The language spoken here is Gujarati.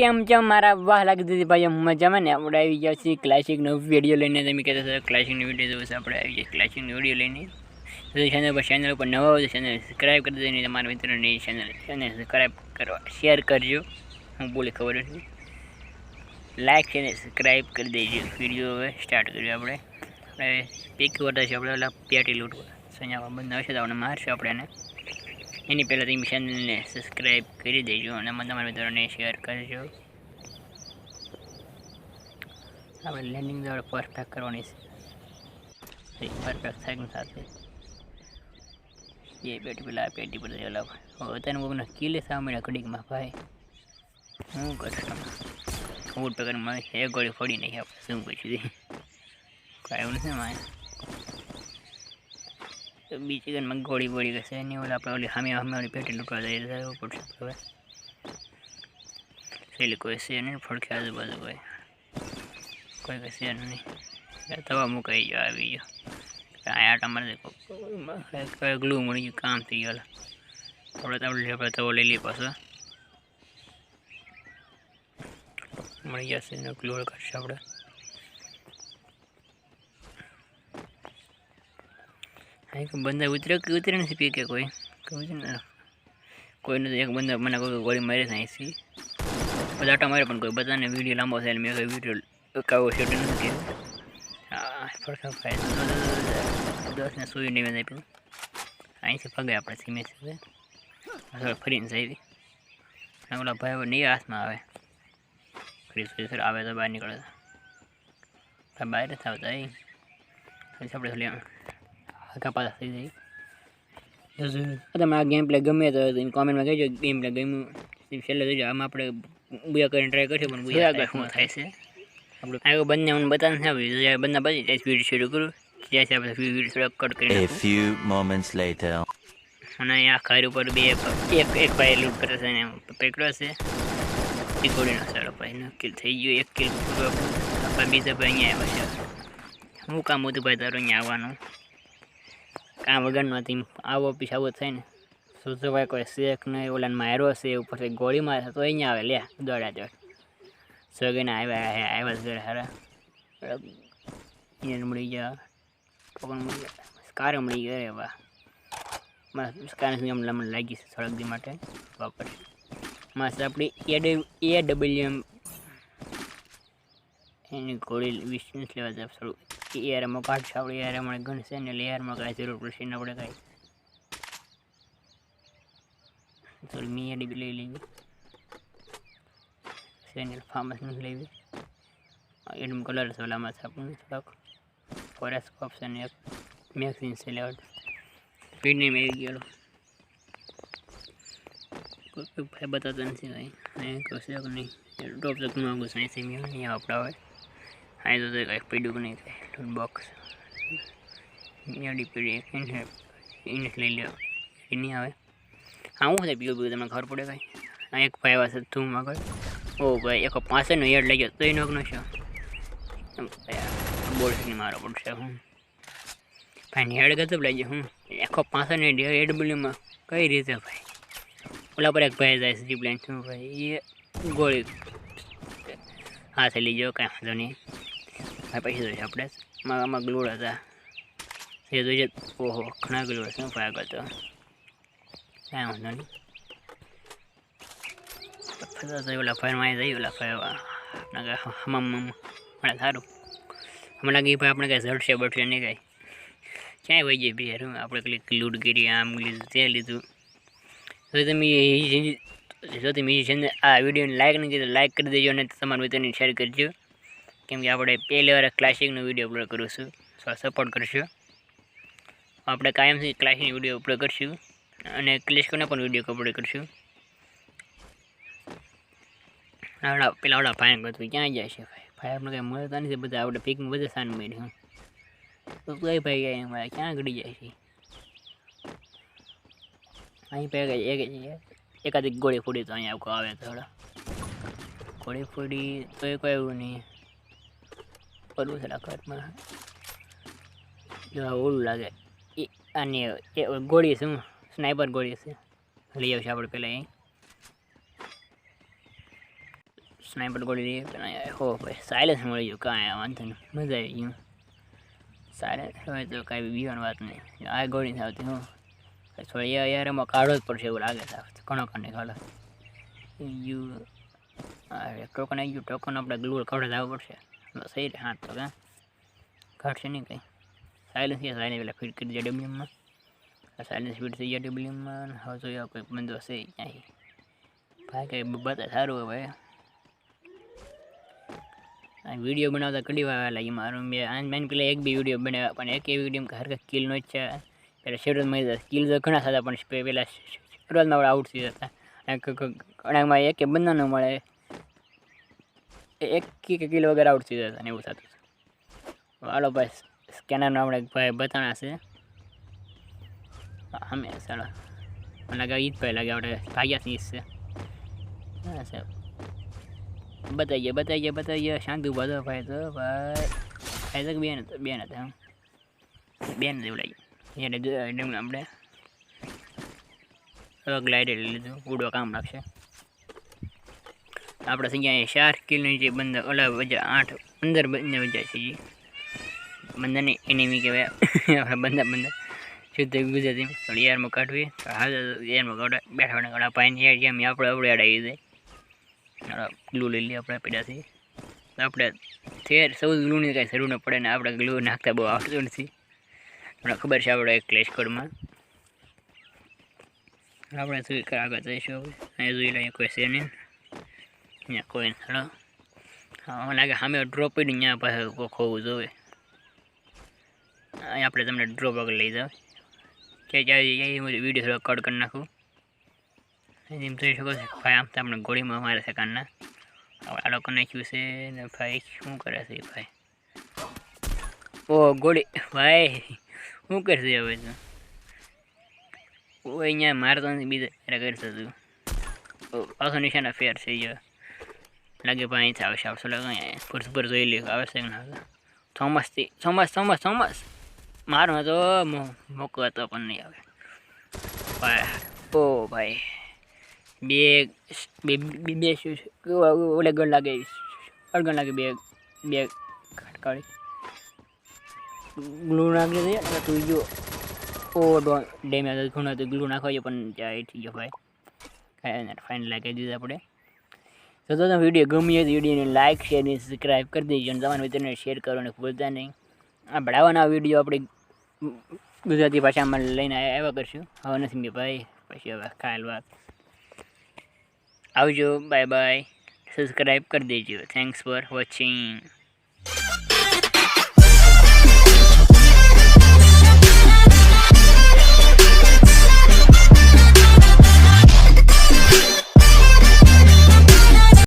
કેમ છો? મારા વાહ લાગી દીધી ભાઈ મજામાં ને આપણે આવી ગયા છીએ ક્લાસિકનો વીડિયો લઈને. તમે કહેતા હતા ક્લાસિકનો વીડિયો જોશે આપણે આવી ગયા ક્લાસિકનો વીડિયો લઈને. ચેનલ પર ચેનલ પર નવા હોય ચેનલ સબસ્ક્રાઈબ કરી દેજો તમારા મિત્રોની ચેનલ ચેનલ સબસ્ક્રાઈબ કરવા શેર કરજો. હું બોલી ખબર નથી. લાઈક છે ને સબસ્ક્રાઈબ કરી દેજો. વીડિયો હવે સ્ટાર્ટ કર્યો આપણે. આપણે પીક વટા છે, આપણે પેટી લૂંટવા. સંજાવા બંધ હશે તો આપણે મારશું આપણે એને. એની પહેલાં તમે ચેનલને સબસ્ક્રાઈબ કરી દેજો અને મને તમારા મિત્રોને શેર કરજો. આપણે લેન્ડિંગ દ્વારા પરફેક્ટ કરવાની છે. પરફેક્ટ થાય સાથે. એ પેટી પેલા પેટી પર અત્યારે હવે કિલે સામે ઘડીકમાં ભાઈ. શું કરશું ફૂટ પકડ છે એક ગોળી ફોડી નહીં આપણે શું પછી કાંઈ એવું નથી મારે. તો બીજી ગનમાં ગોળી બોળી છે એની ઓલા આપણે ઓલી સામે સામે ઓલી પેટી લૂંટવા જઈ જવું પડશે હવે. પેલી કોઈ છે નહીં ફડકે આજુબાજુ કોઈ. કોઈ કઈ છે નહીં. તવા મુકાઈ ગયો, આવી ગયો. અહીંયા તમારે ગ્લુ મળી ગયું, કામ થઈ ગયો આપણે તમને આપણે તવો લઈ લઈએ પાછો. મળી જશે એનો ગ્લુ કરશે આપણે. હા એક બંદા ઉતરે કે ઉતરે નથી, પી કે કોઈ. કહું છે ને? કોઈ નથી એક બંદા મને કોઈ ગોળી મારી છે અહીંથી. બધાટા મારે પણ કોઈ. બધાને વીડિયો લાંબો થાય મેં કોઈ વીડિયો કાવો શૂટ નથી કર્યો. હા ફરખા સુઈ નહીં મેં આપ્યું. અહીંથી પગે આપણે ધીમે ધીમે. ફરીને જઈ અને ઓલા ભાઈ નહીં હાથમાં આવે. ફરી સર આવે તો બહાર નીકળે તો બહાર જ આવતા પછી આપણે આગા પાછા થઈ જાય. તમે આ ગેમ પ્લે ગમે તો કોમેન્ટમાં કહેજો ગેમ પ્લે ગમ્યું. છેલ્લે જોજો આમાં આપણે બુયા કરીને ટ્રાય કરીશું પણ બુયા આગળ શું થાય છે. આપણે આગળ બંને મને બતાવીને છે જ્યારે બંને પછી ત્યાં સ્પીડ શરૂ કરું. જ્યાંથી આપણે સ્પીડ થોડાક કટ કરી A few moments later. અને આ ઘર ઉપર બે એક એક ભાઈ લૂટ કરે છે ને પકડ્યો છે. એ છોડીનો સારો ભાઈ નો કિલ થઈ ગયો એક કિલ બીજા ભાઈ અહીંયા આવ્યા છે. હું કામ હતું ભાઈ તારું અહીંયા આવવાનું? કામ વગરમાંથી આવો પીછ આવો થાય ને. શું કોઈ શેખ નહીં, ઓલાને માર્યો છે, ઉપરથી ગોળી મારે તો અહીંયા આવે. લે, દોડા દોડ. સગીને આવ્યા, હે, આવ્યા ઘરે હારા. મળી ગયા. ટોકન મળી ગયા. કાર મળી ગયા રે, વાહ. કારણ એમ લમણ લાગી છે થોડાક દી માટે. વાપર. માસ આપણી એ એ ડબલ્યુ એમ એની ગોળી વીસ લેવા જાય થોડું. એઆરમાં કાઢશે આપણે એઆરમાં ગણશે ને એટલે એઆરમાં કાંઈ જરૂર પડશે ને આપણે કાંઈ. થોડી મી ડીબી લઈ લેવી સેનિયર ફાર્મસ નથી લેવી. એડમ કલર છે ઓલામાં છે આપણને થોડાક. ફોરેસ્ટ ઓપ્શન એક. મેક્સિન છે લેવા સ્પીડ નહીં મેળવી ગયેલો કોઈ બતાવતા નથી ભાઈ. અહીં કશું કે નહીં? ટોપ તક માંગુ સાયન્સ મેં નહીં આપણા હોય. અહીં તો કંઈક પીડ્યું કે નહીં કંઈ બોક્સ મેળી પીડી એને એને લઈ લે એ નહીં આવે હા હું છે પીવું પીવું તમને ખબર પડે કાંઈ આ એક ભાઈ આવશે છે તું આગળ ઓ ભાઈ એક પાસેનો એડ લઈ ગયો તો એ નોકનો છે નહીં મારો પડશે હું ભાઈ હેડ ગતો લઈ જાય હું આખો પાસેનો એડ એડ બોલીમાં કઈ રીતે ભાઈ ઓલા પર એક ભાઈ જાય છે જીપ લાઈન શું ભાઈ એ ગોળી હાથે લઈ જાઓ કાંઈ વાંધો નહીં ભાઈ પૈસા જોઈએ આપણે આમાં આમાં ગ્લોડ હતા. એ જોઈએ ઓહો, ઘણા ગ્લોડ શું ભાઈ હતો. કાંઈ વાંધો નહીં. ફરતા તો ઓલા ફાયરમાં માં જઈ ઓલા ફાયર હમમ મને સારું. હમણાં લાગે ભાઈ આપણે કાંઈ ઝડશે બળશે નહીં કાંઈ. ક્યાંય વહી જાય બી યાર આપણે પેલી લૂટ કરી, આમ લીધું તે લીધું. તો તમે જો તમે છે ને આ વિડીયોને લાઈક નહીં કરી લાઈક કરી દેજો અને તમારા મિત્રોને શેર કરજો. કેમ કે આપણે પહેલી વાર ક્લાસિકનો વીડિયો અપલોડ કરીશું સપોર્ટ કરશું આપણે કાયમથી ક્લાસિકની વીડિયો અપલોડ કરશું અને ક્લિસ્કોને પણ વીડિયો અપલોડ કરશું. આપણા પેલા આપણા ભાઈ બધું ક્યાં જાય છે ભાઈ? ભાઈ આપણે કંઈ મળતા નથી બધા, આપણે પીકમાં બધા સાન મળ્યું તો કઈ ભાઈ ગયા ભાઈ ક્યાં ઘડી જાય છે? અહીં ભાઈ એક એકાદી ગોળી ફોડી તો અહીંયા આવે થોડા ગોળી ફોડી તો એ કોઈ એવું નહીં. કરવું છે ઘરમાં જો ઓલું લાગે. એ અને એ ગોળી છે શું? સ્નાઈપર ગોળી છે. લઈ આવશે આપણે પહેલાં અહીં. સ્નાઈપર ગોળી લઈએ પેલા હો ભાઈ સાયલેન્સ મળી ગયું કાંઈ વાંધો નહીં. મજા આવી ગયું. સાયલેન્સ હોય તો કાંઈ બીવાની વાત નહીં. આ ગોળી નથી આવતી, હું. થોડી યાર એમાં કાઢો જ પડશે એવું લાગે છે ઘણો કાઢને કાઢો. યુ હા ટોકન આવી ગયું. ટોકન આપણે ગ્લુઅર જ આવવું પડશે. સહી રહે. હાથ તો કાં ઘટશે નહીં કંઈ. સાયલન્સ છે સાયલન્સ પેલા ફિટ કરી દે ડબલ્યુમાં સાયલન્સ ફિટ થઈ ગયા ડબલ્યુમાં હવે જોઈએ કોઈ બંધો હશે અહીં ભાઈ, કંઈ બતા સારું આ વીડિયો બનાવતા કડી વાર લાગી મારું. મેં આ મેં પેલા એક બી વીડિયો બનાવ્યા, પણ એક એવી વીડિયો હરખા કિલ નો જ છે. પેલા શરૂઆતમાં જ સ્કિલ તો ઘણા થતા પણ પહેલાં શરૂઆતમાં આપણે આઉટ થઈ જતા ઘણામાં એક બંધા ન મળે. એ એક કિલ વગર આઉટ થઈ જતા ને એવું થતું હાલો ભાઈ સ્કેનરનો આપણે ભાઈ બતાણા છે. અમે ચાલો મને લાગે ઈજ ભાઈ લાગે, આપણે ભાગ્યા થી છે. હા, સાહેબ. બતાવી ગયા બતાવી ગયા બતાવી ગયા શાંતિ ઊભા તો ભાઈ તો, ભાઈ. ભાઈ તો બેન હતો, બેન હતા બેન જેવું જો એકદમ આપણે ગ્લાઇડર લઈ લીધું. ઉડવા કામ લાગશે. આપણે અહીંયા ચાર કિલોની જે બંદર ઓલા વજા આઠ, પંદર બંને વજા છે જે. બંદરની એનિમી કહેવાય. આપણે બંદર બંદર શુદ્ધ ગુજરાતી થોડી યારમાં કાઢવી. હાલ યારમાં કાઢવા બેઠા કાઢવા પાણી યાર જેમ આપણે આપણે અડાવી દે ગ્લુ લઈ લઈએ આપણે પેડાથી આપણે તેર સૌ ગ્લુની કાંઈ જરૂર ન પડે ને આપણે ગ્લુ નાખતા બહુ આવડતું નથી. મને ખબર છે આપણે ક્લેશ કોડમાં આપણે શું આગળ જઈશું હવે. અહીંયા જોઈ લઈએ કોઈ છે નહીં. અહીંયા કોઈ હા લાગે સામે ડ્રોપ પડી અહીંયા પાસે હોવું જોવે અહીંયા આપણે તમને ડ્રોપ આગળ લઈ જાવ કે જાય વીડિયો થોડો કટ કરી નાખું. એમ જોઈ શકો છો ભાઈ, આમ તો આપણે ગોળીમાં મારે છે કાનના હવે આ લોકો નાખ્યું છે ને ભાઈ, શું કરે છે ભાઈ? ઓ, ગોળી, ભાઈ, શું કરશે હવે તું? ઓ, અહીંયા મારતો નથી, બીજા કરશે તું? પાછો નિશાના ફેર છે યાર. લાગે ભાઈ અહીંથી આવશે આવશે લાગે અહીંયા. ફૂર પર જોઈ લ્યો, આવે છે થોમસથી થોમસ થોમસ થોમસ મારો તો મોકો હતો પણ નહીં આવે. ઓ ભાઈ. બે બે બે બે ઓલે ગણ લાગે. અડગણ લાગે બે બે કાળી ગ્લુ નાખી દઈએ એટલે તું જો. ઓ ડેમેજ ઘણો તો ગ્લુ નાખવા પણ જાય થઈ ગયો ભાઈ. કાંઈ ફાઇન લાગી દીધું આપણે. તો તમને તમે વીડિયો ગમી હોય તો વિડીયોને લાઇક શેર અને સબસ્ક્રાઈબ કરી દેજો અને તમારા મિત્રોને શેર કરવાનું ભૂલતા નહીં. આ ભણાવવાના વીડિયો આપણે ગુજરાતી ભાષામાં લઈને આવ્યા કરશું. હવે નથી મેં ભાઈ, પછી હવે ખાયલ વાત. આવજો બાય બાય સબસ્ક્રાઈબ કરી દેજો. Thanks for watching